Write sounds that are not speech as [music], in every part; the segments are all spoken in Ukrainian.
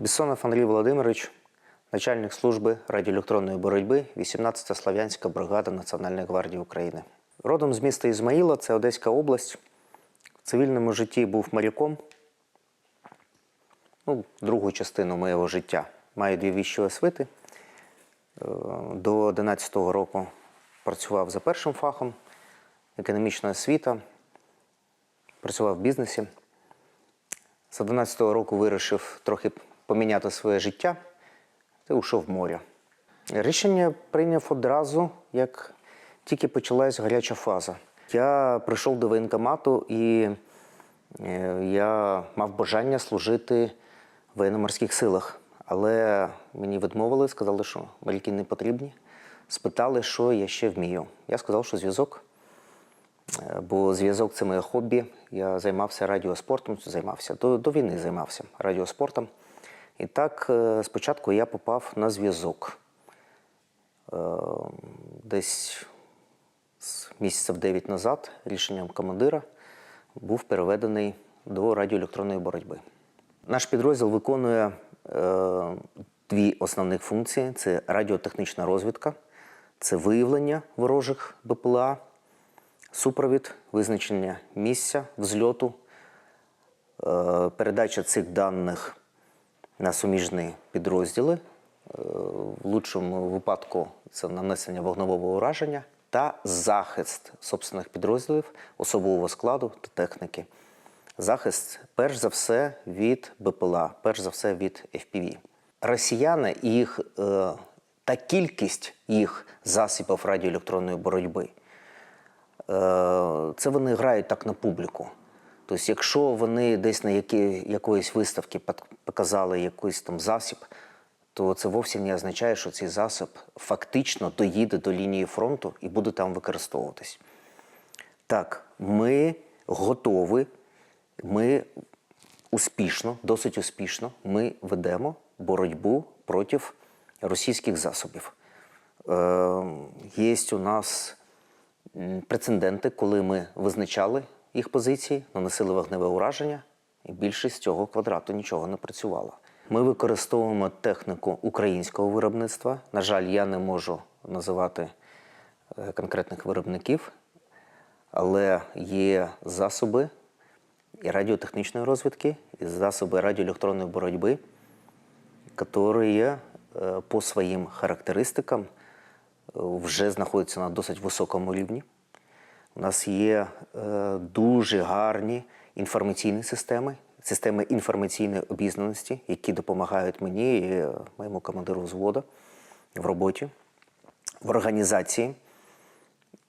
Бессонов Андрій Володимирович, начальник служби радіоелектронної боротьби, 18-та Слав'янська бригада Національної гвардії України. Родом з міста Ізмаїла, це Одеська область. В цивільному житті був моряком. Ну, другу частину моєго життя. Маю дві вищі освіти. Е, До 11-го року працював за першим фахом, економічна освіта, працював в бізнесі. З 11-го року вирішив трохи поміняти своє життя та ушов в море. Рішення прийняв одразу, як тільки почалась гаряча фаза. Я прийшов до воєнкомату і е, я мав бажання служити в воєнно-морських силах. Але мені відмовили, сказали, що моряки не потрібні. Спитали, що я ще вмію. Я сказав, що зв'язок. Е, Бо зв'язок це моє хобі. Я займався радіоспортом, займався до, до війни займався радіоспортом. І так, е, спочатку я попав на зв'язок. Е, Десь з місяців 9 назад рішенням командира був переведений до радіоелектронної боротьби. Наш підрозділ виконує е, дві основних функції: це радіотехнічна розвідка, це виявлення ворожих БПЛА, супровід, визначення місця взльоту, передача цих даних на суміжні підрозділи. Е, В лучшому випадку це нанесення вогневого ураження та захист собственних підрозділів, особового складу та техніки. Захист, перш за все, від БПЛА, перш за все від FPV. Росіяни і їх е, та кількість їх засобів радіоелектронної боротьби е, це вони грають так на публіку. Тобто, якщо вони десь на які, якоїсь виставці пот- показали якийсь там засіб, то це вовсе не означає, що цей засіб фактично доїде до лінії фронту і буде там використовуватись. Так, ми готові, ми успішно, досить успішно, ми ведемо боротьбу проти російських засобів. Е, є у нас прецеденти, коли ми визначали їх позиції, наносили вогневе ураження, і більшість цього квадрату нічого не працювала. Ми використовуємо техніку українського виробництва. На жаль, я не можу називати е, конкретних виробників, але є засоби і радіотехнічної розвідки, і засоби радіоелектронної боротьби, которые е, по своїм характеристикам е, вже знаходяться на досить високому рівні. У нас є е, дуже гарні інформаційні системи, системи інформаційної обізнаності, які допомагають мені і е, моєму командиру взводу в роботі, в організації.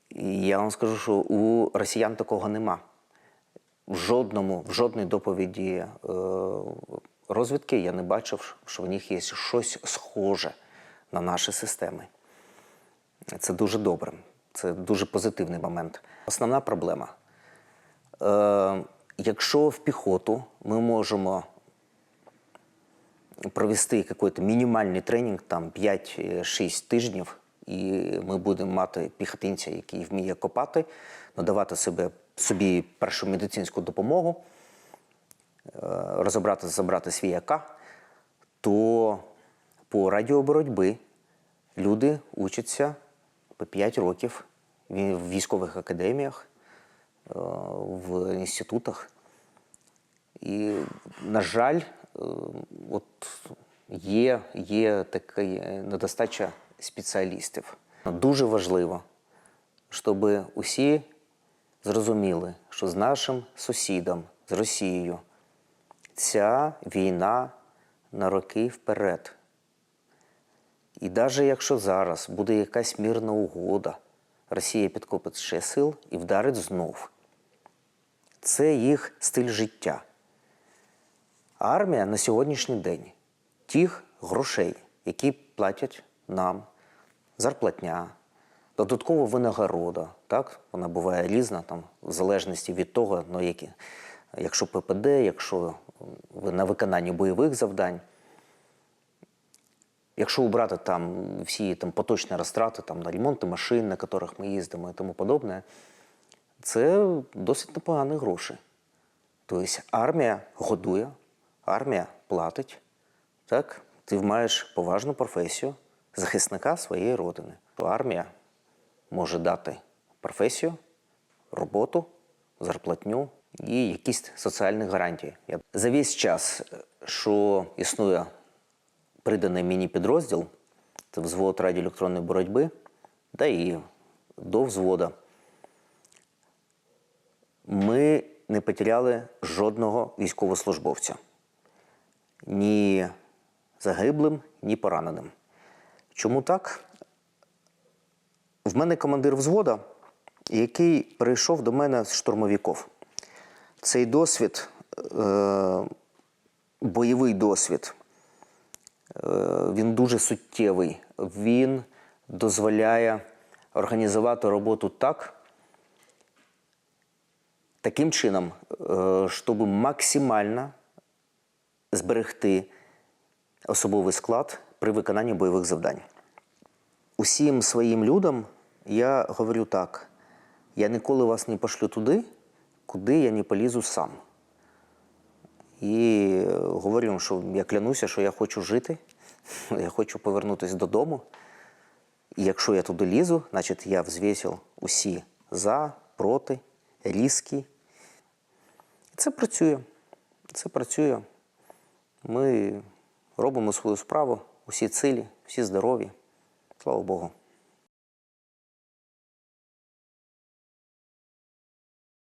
І я вам скажу, що у росіян такого нема. В жодному, в жодній доповіді е, розвідки я не бачив, що в них є щось схоже на наші системи. Це дуже добре, це дуже позитивний момент. Основна проблема. Е, якщо в піхоту ми можемо провести якийсь мінімальний тренінг, там 5-6 тижнів, і ми будемо мати піхотинця, який вміє копати, надавати себе, собі першу медицинську допомогу, е, розібрати, забрати свій АК, то по радіоборотьби люди учаться по 5 років в військових академіях, е, в інститутах. І, на жаль, е, от є, є така недостача спеціалістів. Дуже важливо, щоб усі зрозуміли, що з нашим сусідом, з Росією, ця війна на роки вперед. І навіть якщо зараз буде якась мирна угода, Росія підкопить ще сил і вдарить знов. Це їх стиль життя. Армія на сьогоднішній день тих грошей, які платять нам, зарплатня, додаткова винагорода, так? вона буває різна, там, в залежності від того, ну, які, якщо ППД, якщо ви на виконанні бойових завдань. Якщо убрати там всі там, поточні розтрати там, на ремонти машин, на яких ми їздимо і тому подобне, це досить непогані гроші. Тобто армія годує, армія платить, Так? Ти маєш поважну професію захисника своєї родини. То Армія може дати професію, роботу, зарплатню і якісь соціальні гарантії. За весь час, що існує приданий мені підрозділ, це взвод радіоелектронної боротьби, та і до взвода, ми не потеряли жодного військовослужбовця. Ні загиблим, ні пораненим. Чому так? В мене командир взвода, який прийшов до мене з штурмовиків. Цей досвід, е, бойовий досвід, він дуже суттєвий. Він дозволяє організувати роботу так, таким чином, е, щоб максимально зберегти особовий склад при виконанні бойових завдань. Усім своїм людям я говорю так: я ніколи вас не пошлю туди, куди я не полізу сам. І е, говорю, що я клянуся, що я хочу жити, [laughs] я хочу повернутися додому. І якщо я туди лізу, значить я взвісив усі за, проти, різкі. І Це працює. Це працює. Ми робимо свою справу, усі цілі, всі здорові. Слава Богу.